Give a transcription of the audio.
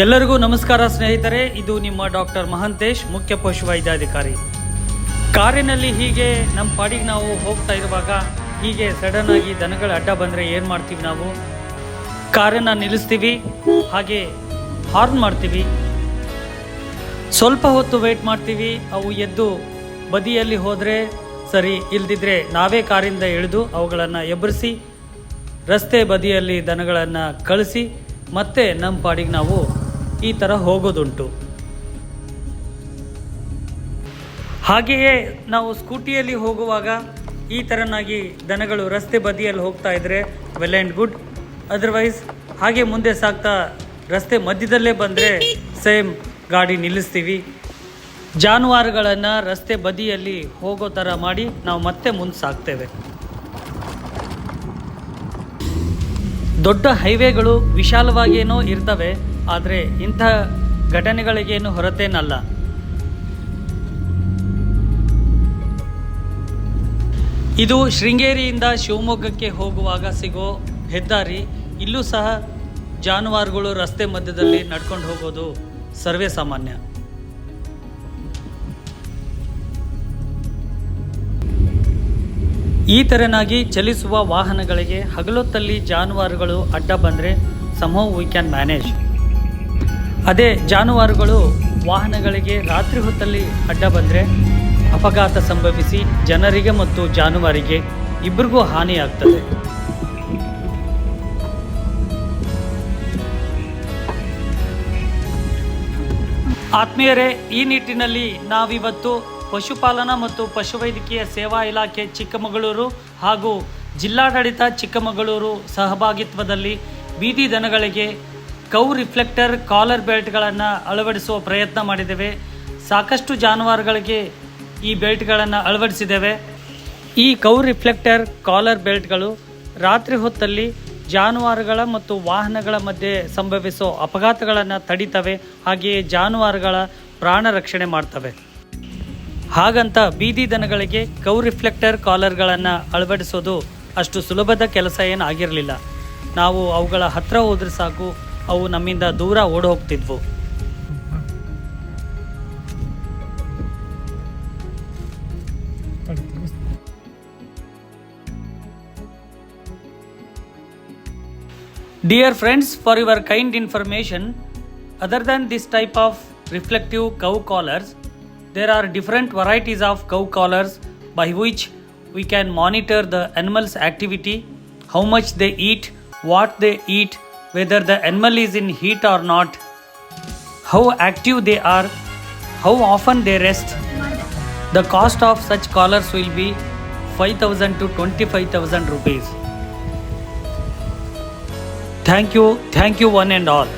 ಎಲ್ಲರಿಗೂ ನಮಸ್ಕಾರ ಸ್ನೇಹಿತರೆ, ಇದು ನಿಮ್ಮ ಡಾಕ್ಟರ್ ಮಹಂತೇಶ್, ಮುಖ್ಯ ಪಶುವೈದ್ಯಾಧಿಕಾರಿ. ಕಾರಿನಲ್ಲಿ ಹೀಗೆ ನಮ್ಮ ಪಾಡಿಗೆ ನಾವು ಹೋಗ್ತಾ ಇರುವಾಗ ಹೀಗೆ ಸಡನ್ ಆಗಿ ದನಗಳ ಅಡ್ಡ ಬಂದರೆ ಏನು ಮಾಡ್ತೀವಿ ನಾವು? ಕಾರನ್ನು ನಿಲ್ಲಿಸ್ತೀವಿ, ಹಾಗೆ ಹಾರ್ನ್ ಮಾಡ್ತೀವಿ. ಸ್ವಲ್ಪ ಹೊತ್ತು ವೆಯ್ಟ್ ಮಾಡ್ತೀವಿ, ಅವು ಎದ್ದು ಬದಿಯಲ್ಲಿ ಹೋದರೆ ಸರಿ, ಇಲ್ದಿದ್ರೆ ನಾವೇ ಕಾರಿಂದ ಇಳಿದು ಅವುಗಳನ್ನು ಎಬ್ಬರಿಸಿ ರಸ್ತೆ ಬದಿಯಲ್ಲಿ ದನಗಳನ್ನು ಕಳಿಸಿ, ಮತ್ತೆ ನಮ್ಮ ಪಾಡಿಗೆ ನಾವು ಈ ಥರ ಹೋಗೋದುಂಟು. ಹಾಗೆಯೇ ನಾವು ಸ್ಕೂಟಿಯಲ್ಲಿ ಹೋಗುವಾಗ ಈ ಥರನಾಗಿ ದನಗಳು ರಸ್ತೆ ಬದಿಯಲ್ಲಿ ಹೋಗ್ತಾ ಇದ್ದರೆ ವೆಲ್ ಆ್ಯಂಡ್ ಗುಡ್ ಅದರ್ವೈಸ್ ಹಾಗೆ ಮುಂದೆ ಸಾಗ್ತಾ ರಸ್ತೆ ಮಧ್ಯದಲ್ಲೇ ಬಂದರೆ ಸೇಮ್ ಗಾಡಿ ನಿಲ್ಲಿಸ್ತೀವಿ. ಜಾನುವಾರುಗಳನ್ನು ರಸ್ತೆ ಬದಿಯಲ್ಲಿ ಹೋಗೋ ಥರ ಮಾಡಿ ನಾವು ಮತ್ತೆ ಮುಂದೆ ಸಾಗ್ತೇವೆ. ದೊಡ್ಡ ಹೈವೇಗಳು ವಿಶಾಲವಾಗಿಯೇನೋ ಇರ್ತವೆ. ಆದರೆ ಇಂಥ ಘಟನೆಗಳಿಗೇನು ಹೊರತೇನಲ್ಲ. ಇದು ಶೃಂಗೇರಿಯಿಂದ ಶಿವಮೊಗ್ಗಕ್ಕೆ ಹೋಗುವಾಗ ಸಿಗೋ ಹೆದ್ದಾರಿ, ಇಲ್ಲೂ ಸಹ ಜಾನುವಾರುಗಳು ರಸ್ತೆ ಮಧ್ಯದಲ್ಲಿ ನಡ್ಕೊಂಡು ಹೋಗೋದು ಸರ್ವೇ ಸಾಮಾನ್ಯ. ಈ ತೆರನಾಗಿ ಚಲಿಸುವ ವಾಹನಗಳಿಗೆ ಹಗಲೊತ್ತಲ್ಲಿ ಜಾನುವಾರುಗಳು ಅಡ್ಡ ಬಂದರೆ ಸಮೋ ವಿ ಕ್ಯಾನ್ ಮ್ಯಾನೇಜ್ ಅದೇ ಜಾನುವಾರುಗಳು ವಾಹನಗಳಿಗೆ ರಾತ್ರಿ ಹೊತ್ತಲ್ಲಿ ಅಡ್ಡ ಬಂದರೆ ಅಪಘಾತ ಸಂಭವಿಸಿ ಜನರಿಗೆ ಮತ್ತು ಜಾನುವಾರಿಗೆ ಇಬ್ಬರಿಗೂ ಹಾನಿಯಾಗ್ತದೆ. ಆತ್ಮೀಯರೇ, ಈ ನಿಟ್ಟಿನಲ್ಲಿ ನಾವಿವತ್ತು ಪಶುಪಾಲನಾ ಮತ್ತು ಪಶುವೈದ್ಯಕೀಯ ಸೇವಾ ಇಲಾಖೆ ಚಿಕ್ಕಮಗಳೂರು ಹಾಗೂ ಜಿಲ್ಲಾಡಳಿತ ಚಿಕ್ಕಮಗಳೂರು ಸಹಭಾಗಿತ್ವದಲ್ಲಿ ಬೀದಿ ದನಗಳಿಗೆ ಕೌ ರಿಫ್ಲೆಕ್ಟರ್, ಕಾಲರ್ ಬೆಲ್ಟ್ಗಳನ್ನು ಅಳವಡಿಸುವ ಪ್ರಯತ್ನ ಮಾಡಿದ್ದೇವೆ. ಸಾಕಷ್ಟು ಜಾನುವಾರುಗಳಿಗೆ ಈ ಬೆಲ್ಟ್ಗಳನ್ನು ಅಳವಡಿಸಿದ್ದೇವೆ. ಈ ಕೌ ರಿಫ್ಲೆಕ್ಟರ್, ಕಾಲರ್ ಬೆಲ್ಟ್ಗಳು ರಾತ್ರಿ ಹೊತ್ತಲ್ಲಿ ಜಾನುವಾರುಗಳ ಮತ್ತು ವಾಹನಗಳ ಮಧ್ಯೆ ಸಂಭವಿಸೋ ಅಪಘಾತಗಳನ್ನು ತಡಿತವೆ. ಹಾಗೆಯೇ ಜಾನುವಾರುಗಳ ಪ್ರಾಣ ರಕ್ಷಣೆ ಮಾಡ್ತವೆ. ಹಾಗಂತ ಬೀದಿ ದನಗಳಿಗೆ ಕೌ ರಿಫ್ಲೆಕ್ಟರ್, ಕಾಲರ್ಗಳನ್ನು ಅಳವಡಿಸೋದು ಅಷ್ಟು ಸುಲಭದ ಕೆಲಸ ಏನಾಗಿರಲಿಲ್ಲ ನಾವು ಅವುಗಳ ಹತ್ತಿರ ಹೋದರೆ ಸಾಕು ಅವು ನಮ್ಮಿಂದ ದೂರ ಓಡ್ ಹೋಗ್ತಿದ್ವು. Dear friends for your kind information other than this type of reflective cow collars there are different varieties of cow collars by which we can monitor the animals activity how much they eat what they eat whether the animal is in heat or not, how active they are, how often they rest. The cost of such collars will be 5000 to 25000 rupees. Thank you, thank you one and all.